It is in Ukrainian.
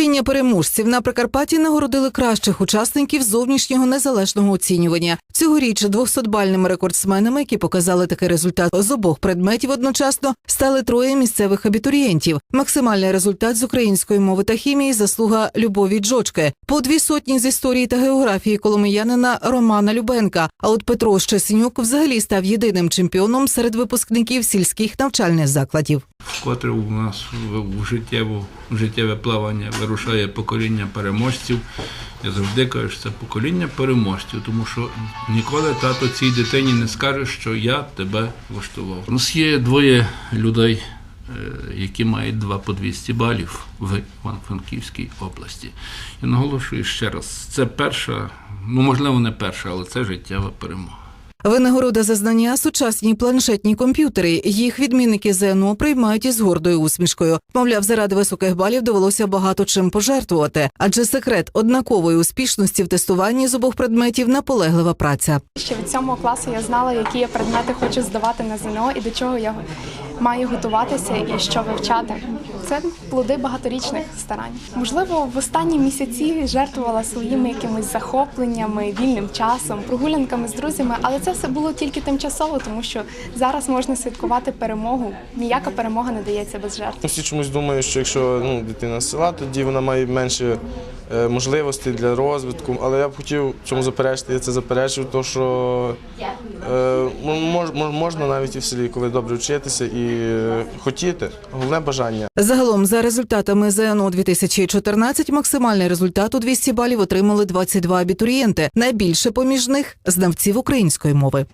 Покоління переможців на Прикарпатті нагородили кращих учасників зовнішнього незалежного оцінювання. Цьогоріч 200-бальними рекордсменами, які показали такий результат з обох предметів одночасно, стали троє місцевих абітурієнтів. Максимальний результат з української мови та хімії заслуга Любові Джочки. По дві сотні з історії та географії коломиянина Романа Любенка. А от Петро Щесенюк взагалі став єдиним чемпіоном серед випускників сільських навчальних закладів. Вкотре у нас в, життєву, в життєве плавання вирушає покоління переможців. Я завжди кажу, що це покоління переможців, тому що ніколи тато цій дитині не скаже, що я тебе влаштував. У нас є двоє людей, е, які мають два по 200 балів в Івано-Франківській області. Я наголошую ще раз, це перша, ну можливо, не перша, але це життєва перемога. Винагорода за знання сучасні планшетні комп'ютери. Їх відмінники ЗНО приймають із гордою усмішкою. Мовляв, заради високих балів довелося багато чим пожертвувати, адже секрет однакової успішності в тестуванні з обох предметів наполеглива праця. Ще від сьомого класу я знала, які я предмети хочу здавати на ЗНО і до чого я маю готуватися і що вивчати. Це плоди багаторічних старань. Можливо, в останні місяці жертвувала своїми якимись захопленнями, вільним часом, прогулянками з друзями, але це все було тільки тимчасово, тому що зараз можна святкувати перемогу. Ніяка перемога не дається без жертв. Всі чомусь думають, що якщо ну, дитина з села, тоді вона має менше е, можливостей для розвитку. Але я б хотів цьому заперечити, я це заперечив, то що е, мож, мож- можна навіть і в селі, коли добре вчитися і е, хотіти. Головне бажання. Загалом, за результатами ЗНО 2014, максимальний результат у 200 балів отримали 22 абітурієнти. Найбільше поміж них знавців української мови умови.